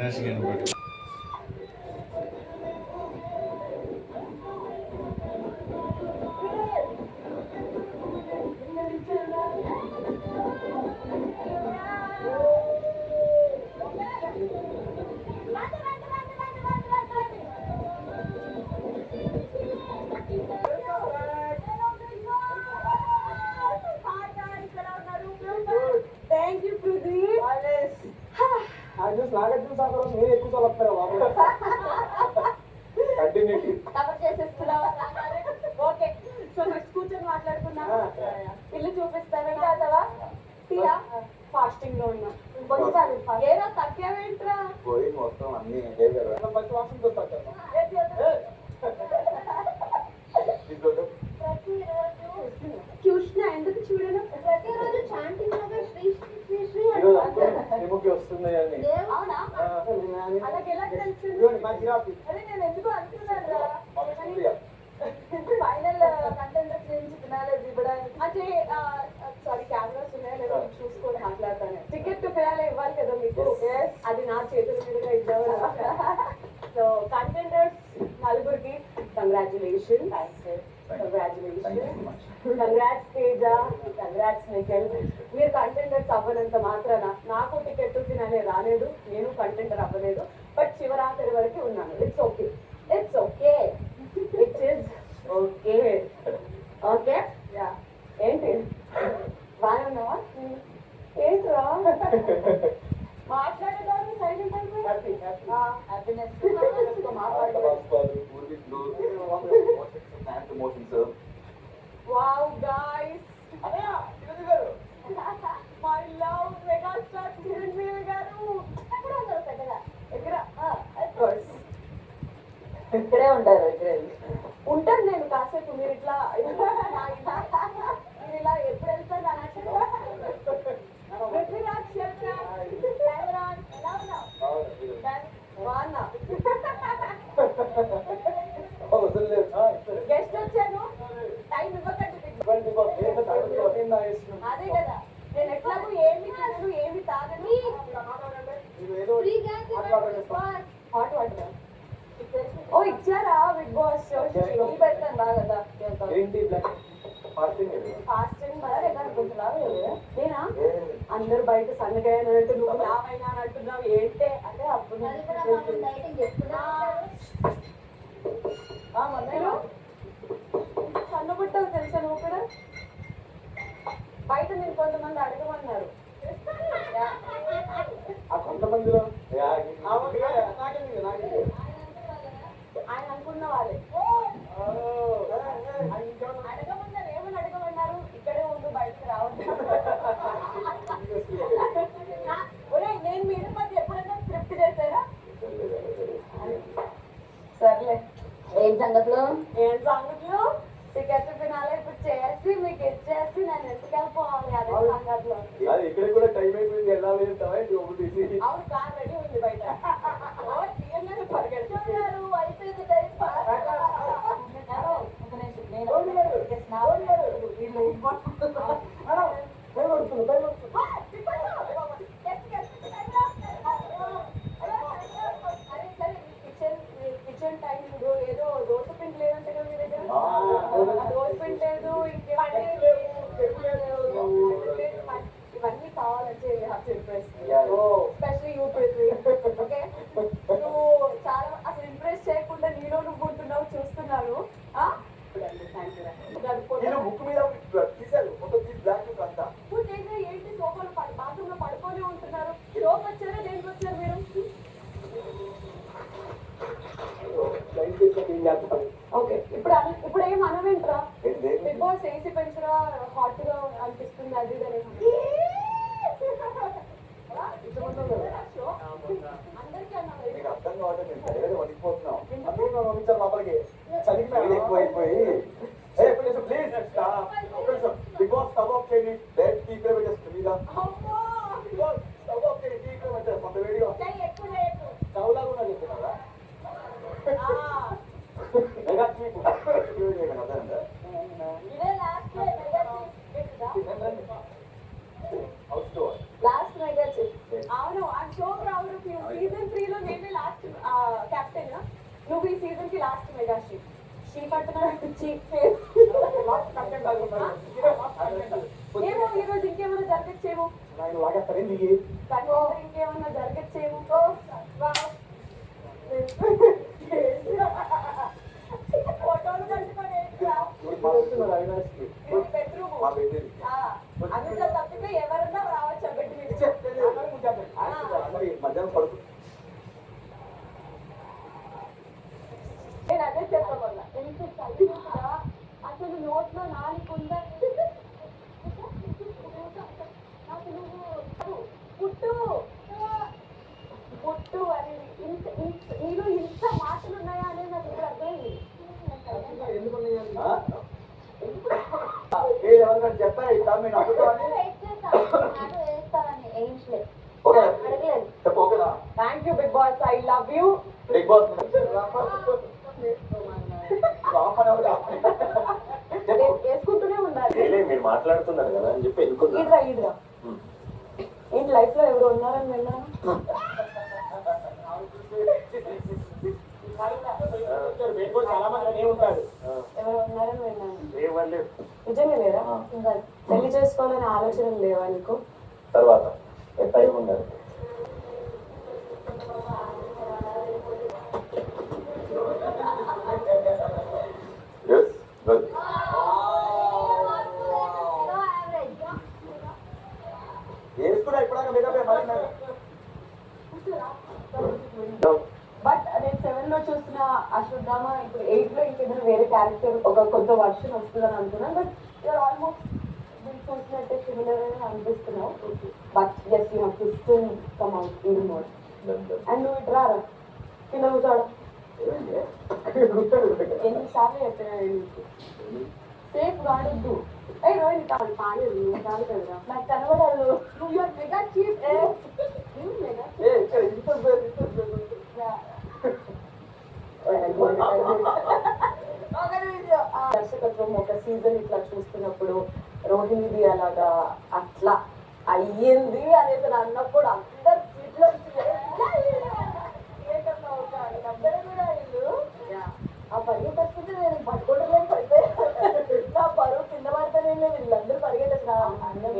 ರಾಜಕೀಯ చూసి నాగార్జున సాగర్ మీరు ఎక్కువ చదువుతారు కంటిన్యూటీ. కవర్ చేసేస్తున్నావా? ఓకే. సో నెక్స్ట్ కూర్చొని మాట్లాడుకుందాం. ఇల్లు చూపిస్తాను కాదవా తీరా? ఫాస్టింగ్లో ఉన్నా. ఏరా తగ్గేవేంట్రా? పోయి మొత్తం అన్ని వాసన అది నా చేతుల మీదుగా ఇద్దామని సో కంటెంటర్స్ నలుగురికి congratulation congratulation congrats Teja. Congrats Nikhil. మీరు కంటెంటర్స్ అవ్వనంత మాత్రాన నాకు టికెట్ ఫినాలే రాలేదు నేను కంటెంటర్ అవ్వలేదు బట్ శివరాత్రి వరకు ఉన్నాను. It's okay it's okay it is okay okay yeah ఏంటి? బాగా ఉన్నావా? ఏంట్రా? ఏంటి అందరు బయట సన్నగా అన్నట్టు నువ్వు నావైనా అంటున్నావు ఏంటే అంటే అప్పుడు సన్న సన్నబుట్టవు తెలుసా నువ్వు కూడా బయట నేను కొంతమంది అడగమన్నారు కొంతమందిలో போயிட்டான் ఇవన్నీ కావాలంటే impress specially you Prithvi okay నువ్వు చాలా అసలు ఇంప్రెస్ చేయకుండా నీలో నువ్వు ఉంటున్నావు చూస్తున్నాను ఏంటి? సోఫాలో బాత్రూమ్లో పడుకొని ఉంటున్నారు. షోకి వచ్చారా? దేనికి వచ్చారు మీరు? ఓకే. ఇప్పుడు ఇప్పుడు ఏం అనవేంట్రా? బిగ్ బాస్ ఏసీ పెంచరా హాట్గా అనిపిస్తుంది అది ఏమో ఈ రోజు ఇంకేమైనా జరగచ్చేమో? ఇంకేమైనా జరగచ్చేమో? Thank you Bigg Boss I love you Bigg Boss వేసుకుంటూనే ఉండాలి ఏలే, మీరు మాట్లాడుతున్నారు కదా అని చెప్పి ఎన్నుకున్నా. ఈడ్రా ఏంటి లైఫ్లో ఎవరు ఉన్నారని విన్నాను ఎవరు ఉన్నారని విన్నాను నిజంగా లేదా. ఇంకా పెళ్ళి చేసుకోవాలనే ఆలోచన లేవా నీకు? తర్వాత. టైం ఉండాలి ఎస్ వెల్ వేసుకున్నా ఇప్పుడు మీద మరి బట్ నేను చూసిన అశ్వత్థామ ఇప్పుడు ఎయిట్లో ఇంకేదైనా వేరే క్యారెక్టర్ ఒక కొత్త వర్షన్ వస్తుందని అనుకున్నాను బట్ యూఆర్ ఆల్మోస్ట్ దీన్ని చూసినట్టే సిమిలర్ అని అనిపిస్తున్నావు. But yes you too still come out more and నువ్వు ఇటు రారా? కింద కూర్చోడు ఎన్నిసార్లు చెప్పినా నీకు? సేఫ్ వాడొద్దు. ఏ రోహిణి కాదు. కదా నాకు అట్లా అయ్యింది అనేది అన్నప్పుడు అందరు సీట్లో ఆ పరిగెత్తుకుంటే నేను పట్టుకోవడం పడితే నా పరువు కింద పడితే వీళ్ళందరూ పరిగెత్తచ్చు